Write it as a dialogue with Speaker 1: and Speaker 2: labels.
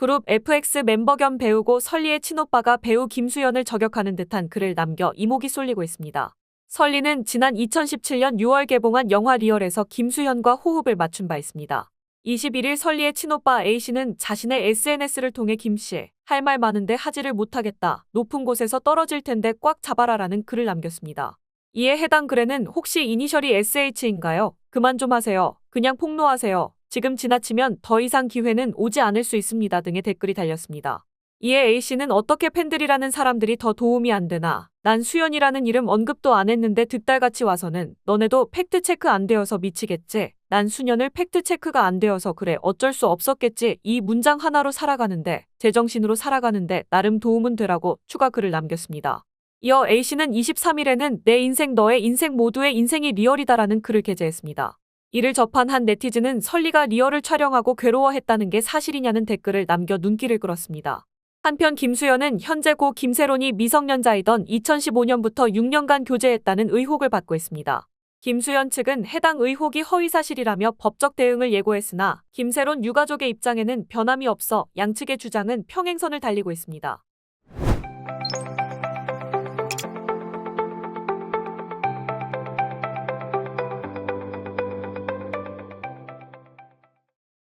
Speaker 1: 그룹 FX 멤버 겸 배우고 설리의 친오빠가 배우 김수현을 저격하는 듯한 글을 남겨 이목이 쏠리고 있습니다. 설리는 지난 2017년 6월 개봉한 영화 리얼에서 김수현과 호흡을 맞춘 바 있습니다. 21일 설리의 친오빠 A씨는 자신의 SNS를 통해 김씨, 할 말 많은데 하지를 못하겠다. 높은 곳에서 떨어질 텐데 꽉 잡아라라는 글을 남겼습니다. 이에 해당 글에는 혹시 이니셜이 SH인가요? 그만 좀 하세요. 그냥 폭로하세요. 지금 지나치면 더 이상 기회는 오지 않을 수 있습니다. 등의 댓글이 달렸습니다. 이에 A씨는 어떻게 팬들이라는 사람들이 더 도움이 안 되나? 난 수연이라는 이름 언급도 안 했는데 득달같이 와서는 너네도 팩트체크 안 되어서 미치겠지? 난 수년을 팩트체크가 안 되어서 그래 어쩔 수 없었겠지? 이 문장 하나로 살아가는데 제정신으로 살아가는데 나름 도움은 되라고 추가 글을 남겼습니다. 이어 A씨는 23일에는 내 인생 너의 인생 모두의 인생이 리얼이다라는 글을 게재했습니다. 이를 접한 한 네티즌은 설리가 리얼을 촬영하고 괴로워했다는 게 사실이냐는 댓글을 남겨 눈길을 끌었습니다. 한편 김수현은 현재 고 김세론이 미성년자이던 2015년부터 6년간 교제했다는 의혹을 받고 있습니다. 김수현 측은 해당 의혹이 허위사실이라며 법적 대응을 예고했으나 김세론 유가족의 입장에는 변함이 없어 양측의 주장은 평행선을 달리고 있습니다.